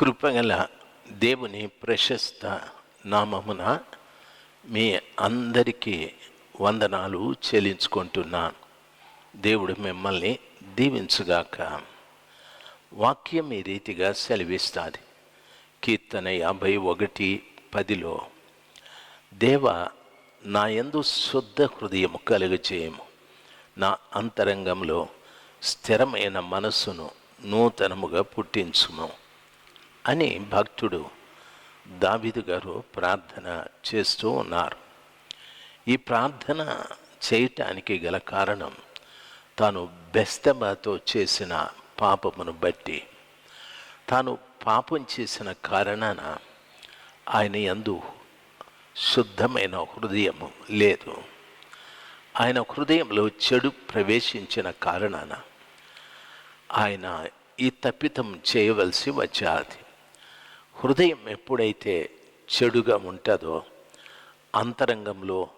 కృపగల దేవుని ప్రశస్త నామమున మీ అందరికీ వందనాలు చెల్లించుకుంటున్నాను దేవుడు మిమ్మల్ని దీవించుగాక. వాక్యం ఈ రీతిగా సెలవిస్తుంది. కీర్తన యాభై ఒకటి పదిలో దేవ నా ఎందు శుద్ధ హృదయము కలుగజేయము. నా అంతరంగంలో స్థిరమైన మనస్సును నూతనముగా పుట్టించుము. అని భక్తుడు దావిదు గారు ప్రార్థన చేస్తూ ఉన్నారు. ఈ ప్రార్థన చేయటానికి గల కారణం తాను బెస్తబాతో చేసిన పాపమును బట్టి తాను పాపం చేసిన కారణాన ఆయన యందు శుద్ధమైన హృదయము లేదు. ఆయన హృదయంలో చెడు ప్రవేశించిన కారణాన ఆయన ఈ తప్పితం చేయవలసి వచ్చేది. హృదయం ఎప్పుడైతే చెడుగా ఉంటుందో అంతరంగంలో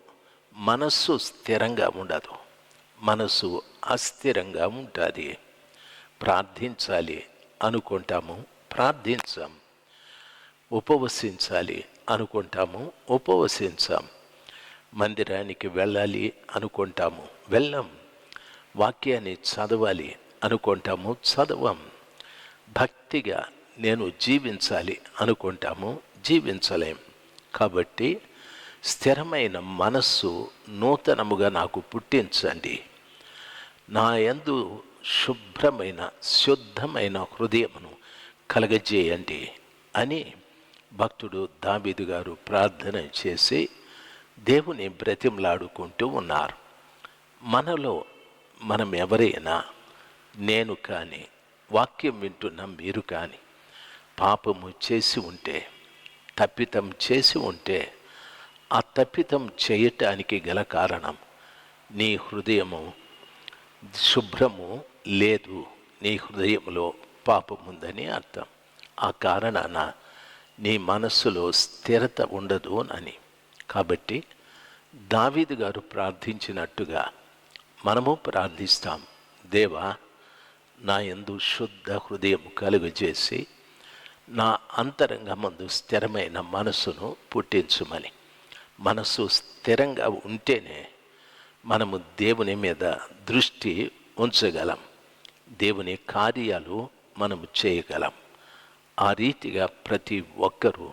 మనస్సు స్థిరంగా ఉండదు. మనస్సు అస్థిరంగా ఉంటుంది. ప్రార్థించాలి అనుకుంటాము ప్రార్థించాం. ఉపవసించాలి అనుకుంటాము ఉపవసించాం. మందిరానికి వెళ్ళాలి అనుకుంటాము వెళ్ళం. వాక్యాన్ని చదవాలి అనుకుంటాము చదవం. భక్తిగా నేను జీవించాలి అనుకుంటాము జీవించలేం. కాబట్టి స్థిరమైన మనస్సు నూతనముగా నాకు పుట్టించండి. నా యందు శుభ్రమైన శుద్ధమైన హృదయమును కలగజేయండి అని భక్తుడు దాబీదు గారు ప్రార్థన చేసి దేవుని బ్రతిమలాడుకుంటూ ఉన్నారు. మనలో మనం ఎవరైనా నేను కానీ వాక్యం వింటున్న మీరు కానీ పాపము చేసి ఉంటే తప్పితం చేసి ఉంటే ఆ తప్పితం చేయటానికి గల కారణం నీ హృదయము శుభ్రము లేదు నీ హృదయంలో పాపముందని అర్థం. ఆ కారణాన నీ మనస్సులో స్థిరత ఉండదు అని. కాబట్టి దావీదు గారు ప్రార్థించినట్టుగా మనము ప్రార్థిస్తాం. దేవా నా ఎందు శుద్ధ హృదయం కలుగజేసి నా అంతరంగమందు స్థిరమైన మనస్సును పుట్టించుమని. మనస్సు స్థిరంగా ఉంటేనే మనము దేవుని మీద దృష్టి ఉంచగలం. దేవుని కార్యాలు మనము చేయగలం. ఆ రీతిగా ప్రతి ఒక్కరూ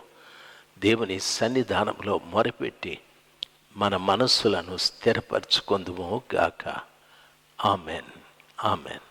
దేవుని సన్నిధానంలో మొరపెట్టి మన మనస్సులను స్థిరపరచుకుందుము గాక. ఆమెన్. ఆమెన్.